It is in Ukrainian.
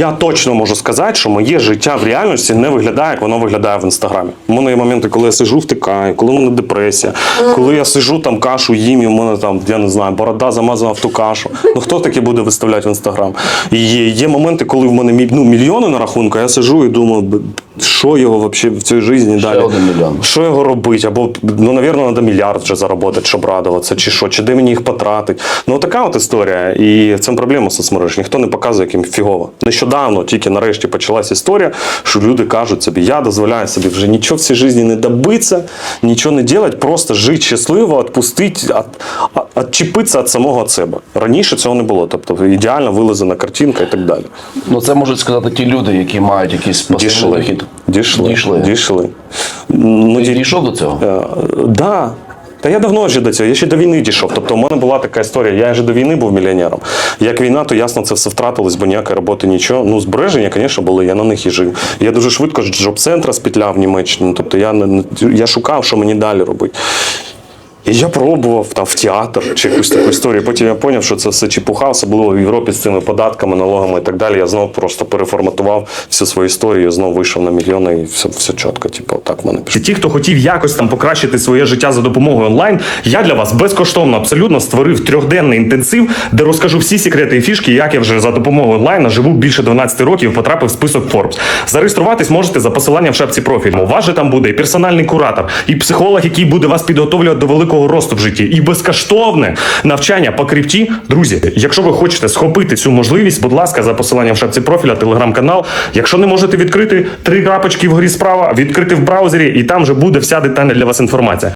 я точно можу сказати, що моє життя в реальності не виглядає, як воно виглядає в інстаграмі. У мене є моменти, коли я сижу, втикаю, коли в мене депресія, коли я сижу там кашу їм, і в мене там, я не знаю, борода замазана в ту кашу. Ну хто таке буде виставляти в інстаграм? І є, є моменти, коли в мене ну, мільйони на рахунку, я сижу і думаю, «Б- що його взагалі в цій житті далі? один мільйон. Що його робити? Або, ну, навірно, треба мільярд вже заробити, щоб радуватися, чи що, чи де мені їх потратити. Ну, така от історія. І в цьому проблема соцмереж. Ніхто не показує, як їм фігово. Нещодавно тільки нарешті почалась історія, що люди кажуть собі, я дозволяю собі вже нічого в цій житті не добитися, нічого не робити, просто жити щасливо, відпустити, відчепитися від самого себе. Раніше цього не було. Тобто ідеально вилазена картинка і так далі. Ну це можуть сказати ті люди, які мають якийсь пасивний дохід. Дійшли. Дійшли. Дійшли. Ми Ти ді- дійшов до цього? Так. Да. Та я давно вже до цього, я ще до війни дійшов. Тобто, у мене була така історія. Я вже до війни був мільйонером. Як війна, то ясно це все втратилось, бо ніякої роботи нічого. Ну, збереження, звісно, були, я на них і жив. Я дуже швидко з джоб-центра спітляв в Німеччині. Тобто я, я шукав, що мені далі робити. Я пробував там в театр чи якусь таку історію. Потім я зрозумів, що це все чепуха, особливо в Європі з цими податками, налогами і так далі. Я знову просто переформатував всю свою історію, знову вийшов на мільйони і все, все чітко. Типу, так в мене пішло. Ті, хто хотів якось там покращити своє життя за допомогою онлайн, я для вас безкоштовно абсолютно створив трьохденний інтенсив, де розкажу всі секрети і фішки, як я вже за допомогою онлайн живу більше 12 років, потрапив в список Forbes. Зареєструватись можете за посиланням в шапці профілю. У же там буде і персональний куратор, і психолог, який буде вас підготовлювати до великого росту в житті, і безкоштовне навчання по крипті. Друзі, якщо ви хочете схопити цю можливість, будь ласка, за посиланням в шапці профіля, телеграм-канал. Якщо не можете відкрити три крапочки вгорі справа, відкрити в браузері, і там вже буде вся детальна для вас інформація.